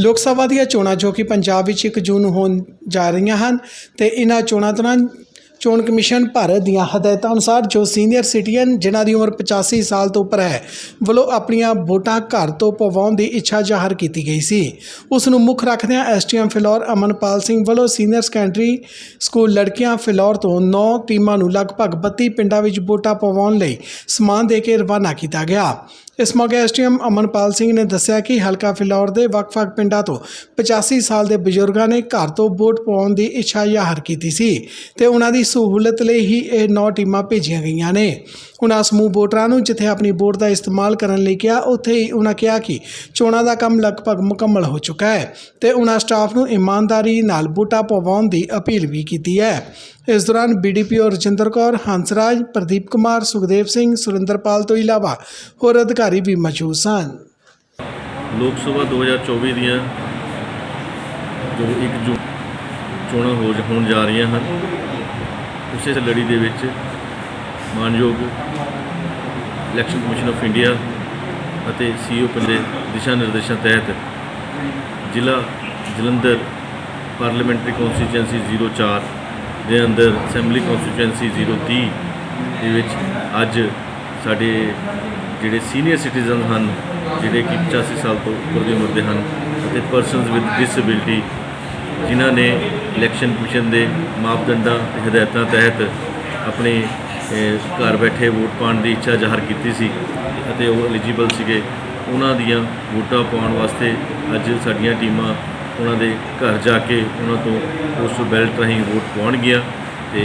ਲੋਕ ਸਭਾ ਦੀਆਂ ਚੋਣਾਂ ਜੋ ਕਿ ਪੰਜਾਬ ਵਿੱਚ 1 ਜੂਨ ਨੂੰ ਹੋਣ ਜਾ ਰਹੀਆਂ ਹਨ ਤੇ ਇਹਨਾਂ ਚੋਣਾਂ ਦੌਰਾਨ ਚੋਣ ਕਮਿਸ਼ਨ ਭਾਰਤ ਦੀਆਂ ਹਦਾਇਤਾਂ ਅਨੁਸਾਰ ਜੋ ਸੀਨੀਅਰ ਸਿਟੀਜ਼ਨ ਜਿਨ੍ਹਾਂ ਦੀ ਉਮਰ 85 ਸਾਲ ਤੋਂ ਉੱਪਰ ਹੈ, ਵੱਲੋਂ ਆਪਣੀਆਂ ਵੋਟਾਂ ਘਰ ਤੋਂ ਪਵਾਉਣ ਦੀ ਇੱਛਾ ਜ਼ਾਹਰ ਕੀਤੀ ਗਈ ਸੀ। ਉਸ ਨੂੰ ਮੁੱਖ ਰੱਖਦਿਆਂ ਐਸਟੀਐਮ ਫਿਲੌਰ ਅਮਨਪਾਲ ਸਿੰਘ ਵੱਲੋਂ ਸੀਨੀਅਰ ਸੈਕੰਡਰੀ ਸਕੂਲ ਲੜਕੀਆਂ ਫਿਲੌਰ ਤੋਂ 9 ਟੀਮਾਂ ਨੂੰ ਲਗਭਗ 32 ਪਿੰਡਾਂ ਵਿੱਚ ਵੋਟਾਂ ਪਵਾਉਣ ਲਈ ਸਮਾਨ ਦੇ ਕੇ ਰਵਾਨਾ ਕੀਤਾ ਗਿਆ। ਇਸ ਮੌਕੇ ਐਸਟੀਐਮ ਅਮਨਪਾਲ ਸਿੰਘ ਨੇ ਦੱਸਿਆ ਕਿ ਹਲਕਾ ਫਿਲੌਰ ਦੇ ਵੱਖ-ਵੱਖ ਪਿੰਡਾਂ ਤੋਂ 85 ਸਾਲ ਦੇ ਬਜ਼ੁਰਗਾਂ ਨੇ ਘਰ ਤੋਂ ਵੋਟ ਪਾਉਣ ਦੀ ਇੱਛਾ ਜ਼ਾਹਰ ਕੀਤੀ ਸੀ ਤੇ ਉਹਨਾਂ ਦੀ ਸਹੂਲਤ ਲਈ ਹੀ ਇਹ 9 ਟੀਮਾਂ ਭੇਜੀਆਂ ਗਈਆਂ ਨੇ। ਉਹਨਾਂ ਸਮੂਹ ਵੋਟਰਾਂ ਨੂੰ ਜਿੱਥੇ ਆਪਣੀ ਵੋਟ ਦਾ ਇਸਤੇਮਾਲ ਕਰਨ ਲਈ ਕਿਹਾ, ਉੱਥੇ ਹੀ ਉਹਨਾਂ ਕਿਹਾ ਕਿ ਚੋਣਾਂ ਦਾ ਕੰਮ ਲਗਭਗ ਮੁਕੰਮਲ ਹੋ ਚੁੱਕਾ ਹੈ ਤੇ ਉਹਨਾਂ ਸਟਾਫ ਨੂੰ ਇਮਾਨਦਾਰੀ ਨਾਲ ਵੋਟਾਂ ਪਵਾਉਣ ਦੀ ਅਪੀਲ ਵੀ ਕੀਤੀ ਹੈ। ਇਸ ਦੌਰਾਨ ਬੀਡੀਪੀਓ ਰਜਿੰਦਰ ਕੌਰ ਹੰਸਰਾਜ ਪ੍ਰਦੀਪ ਕੁਮਾਰ, ਸੁਖਦੇਵ ਸਿੰਘ, ਸੁਰਿੰਦਰਪਾਲ ਤੋਂ ਇਲਾਵਾ ਹੋਰ ਅਧਿਕਾਰੀ ਵੀ ਮੌਜੂਦ ਸਨ। ਲੋਕ ਸਭਾ 2024 ਦੀਆਂ ਜੋ ਇੱਕ ਜੂ ਚੋਣਾਂ ਹੋ ਹੋਣ ਜਾ ਰਹੀਆਂ ਹਨ, ਉਸੇ ਲੜੀ ਦੇ ਵਿੱਚ ਮਾਨਯੋਗ ਇਲੈਕਸ਼ਨ ਕਮਿਸ਼ਨ ਆਫ ਇੰਡੀਆ ਅਤੇ ਸੀਓ ਦੇ ਦਿਸ਼ਾ ਨਿਰਦੇਸ਼ਾਂ ਤਹਿਤ ਜ਼ਿਲ੍ਹਾ ਜਲੰਧਰ ਪਾਰਲੀਮੈਂਟਰੀ ਕਨਸਟੀਚੁਐਂਸੀ 04 ਦੇ ਅੰਦਰ ਅਸੈਂਬਲੀ ਕਨਸਟੀਚੁਐਂਸੀ 030 ਦੇ ਵਿੱਚ ਅੱਜ ਸਾਡੇ ਜਿਹੜੇ ਸੀਨੀਅਰ ਸਿਟੀਜ਼ਨ ਹਨ, ਜਿਹੜੇ ਕਿ 85 ਸਾਲ ਤੋਂ ਉੱਪਰ ਦੀ ਉਮਰ ਦੇ ਹਨ ਅਤੇ ਪਰਸਨਸ ਵਿਦ ਡਿਸੇਬਿਲਟੀ ਜਿਨ੍ਹਾਂ ਨੇ ਇਲੈਕਸ਼ਨ ਕਮਿਸ਼ਨ ਦੇ ਮਾਪਦੰਡਾਂ ਤੇ ਹਦਾਇਤਾਂ ਤਹਿਤ ਆਪਣੇ ਘਰ ਬੈਠੇ ਵੋਟ ਪਾਉਣ ਦੀ ਇੱਛਾ ਜ਼ਾਹਰ ਕੀਤੀ ਸੀ ਅਤੇ ਉਹ ਐਲੀਜੀਬਲ ਸੀਗੇ। ਉਹਨਾਂ ਦੀਆਂ ਵੋਟਾਂ ਪਾਉਣ ਵਾਸਤੇ ਅੱਜ ਸਾਡੀਆਂ ਟੀਮਾਂ ਉਹਨਾਂ ਦੇ ਘਰ ਜਾ ਕੇ ਉਹਨਾਂ ਤੋਂ ਉਸ ਬੈਲਟ ਰਾਹੀਂ ਵੋਟ ਪਾਉਣਗੀਆਂ ਤੇ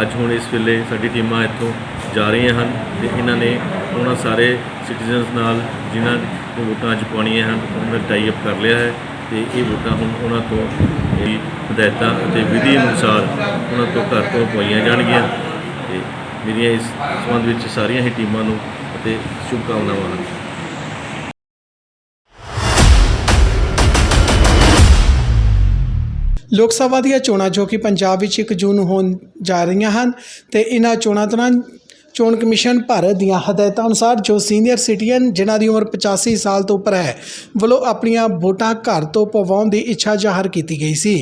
ਅੱਜ ਹੁਣ ਇਸ ਵੇਲੇ ਸਾਡੀ ਟੀਮਾਂ ਇੱਥੋਂ ਜਾ ਰਹੀਆਂ ਹਨ ਤੇ ਇਹਨਾਂ ਨੇ ਉਹਨਾਂ ਸਾਰੇ ਸਿਟੀਜ਼ਨਸ ਨਾਲ ਜਿਨ੍ਹਾਂ ਨੇ ਵੋਟਾਂ ਅੱਜ ਪਾਉਣੀਆਂ ਹਨ, ਉਹਨਾਂ ਦਾ ਟਾਈ ਅਪ ਕਰ ਲਿਆ ਹੈ ਤੇ ਇਹ ਵੋਟਾਂ ਹੁਣ ਉਹਨਾਂ ਤੋਂ ਹਦਾਇਤਾਂ ਅਤੇ ਵਿਧੀ ਅਨੁਸਾਰ ਉਹਨਾਂ ਤੋਂ ਘਰ ਤੋਂ ਪਵਾਈਆਂ ਜਾਣਗੀਆਂ ਤੇ ਮੇਰੀਆਂ ਇਸ ਸੰਬੰਧ ਵਿੱਚ ਸਾਰੀਆਂ ਹੀ ਟੀਮਾਂ ਨੂੰ ਅਤੇ ਸ਼ੁਭਕਾਮਨਾਵਾਂ ਹਨ। ਲੋਕ ਸਭਾ ਦੀਆਂ ਚੋਣਾਂ ਜੋ ਕਿ ਪੰਜਾਬ ਵਿੱਚ 1 ਜੂਨ ਨੂੰ ਹੋਣ ਜਾ ਰਹੀਆਂ ਹਨ ਤੇ ਇਹਨਾਂ ਚੋਣਾਂ ਦੌਰਾਨ ਚੋਣ ਕਮਿਸ਼ਨ ਭਾਰਤ ਦੀਆਂ ਹਦਾਇਤਾਂ ਅਨੁਸਾਰ ਜੋ ਸੀਨੀਅਰ ਸਿਟੀਜ਼ਨ ਜਿਨ੍ਹਾਂ ਦੀ ਉਮਰ 85 ਸਾਲ ਤੋਂ ਉੱਪਰ ਹੈ, ਵੱਲੋਂ ਆਪਣੀਆਂ ਵੋਟਾਂ ਘਰ ਤੋਂ ਪਵਾਉਣ ਦੀ ਇੱਛਾ ਜ਼ਾਹਰ ਕੀਤੀ ਗਈ ਸੀ।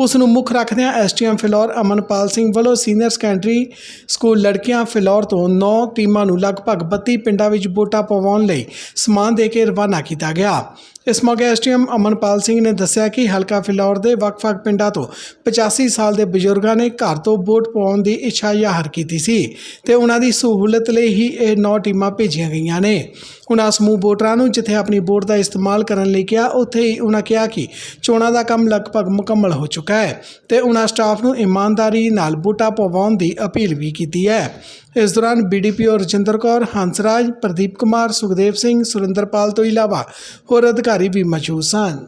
ਉਸ ਨੂੰ ਮੁੱਖ ਰੱਖਦਿਆਂ ਐਸਟੀਐਮ ਫਿਲੌਰ ਅਮਨਪਾਲ ਸਿੰਘ ਵੱਲੋਂ ਸੀਨੀਅਰ ਸੈਕੰਡਰੀ ਸਕੂਲ ਲੜਕੀਆਂ ਫਿਲੌਰ ਤੋਂ 9 ਟੀਮਾਂ ਨੂੰ ਲਗਭਗ 32 ਪਿੰਡਾਂ ਵਿੱਚ ਵੋਟਾਂ ਪਵਾਉਣ ਲਈ ਸਮਾਨ ਦੇ ਕੇ ਰਵਾਨਾ ਕੀਤਾ ਗਿਆ। ਇਸ ਮੌਕੇ ਐਸਟੀਐਮ ਅਮਨਪਾਲ ਸਿੰਘ ਨੇ ਦੱਸਿਆ ਕਿ ਹਲਕਾ ਫਿਲੌਰ ਦੇ ਵੱਖ-ਵੱਖ ਪਿੰਡਾਂ ਤੋਂ 85 ਸਾਲ ਦੇ ਬਜ਼ੁਰਗਾਂ ਨੇ ਘਰ ਤੋਂ ਵੋਟ ਪਾਉਣ ਦੀ ਇੱਛਾ ਜ਼ਾਹਰ ਕੀਤੀ ਸੀ ਤੇ ਉਹਨਾਂ ਦੀ ਸਹੂਲਤ ਲਈ ਹੀ ਇਹ 9 ਟੀਮਾਂ ਭੇਜੀਆਂ ਗਈਆਂ ਨੇ। ਉਹਨਾਂ ਸਮੂਹ ਵੋਟਰਾਂ ਨੂੰ ਜਿੱਥੇ ਆਪਣੀ ਵੋਟ ਦਾ ਇਸਤੇਮਾਲ ਕਰਨ ਲਈ ਕਿਹਾ, ਉੱਥੇ ਹੀ ਉਹਨਾਂ ਕਿਹਾ ਕਿ ਚੋਣਾਂ ਦਾ ਕੰਮ ਲਗਭਗ ਮੁਕੰਮਲ ਹੋ ਚੁੱਕਾ ਹੈ ਤੇ ਉਹਨਾਂ ਸਟਾਫ ਨੂੰ ਇਮਾਨਦਾਰੀ ਨਾਲ ਵੋਟਾਂ ਪਵਾਉਣ ਦੀ ਅਪੀਲ ਵੀ ਕੀਤੀ ਹੈ। ਇਸ ਦੌਰਾਨ ਬੀਡੀਪੀਓ ਰਜਿੰਦਰ ਕੌਰ ਹੰਸਰਾਜ ਪ੍ਰਦੀਪ ਕੁਮਾਰ, ਸੁਖਦੇਵ ਸਿੰਘ, ਸੁਰਿੰਦਰਪਾਲ ਤੋਂ ਇਲਾਵਾ ਹੋਰ ਅਧਿਕਾਰੀ ਵੀ ਮੌਜੂਦ ਸਨ।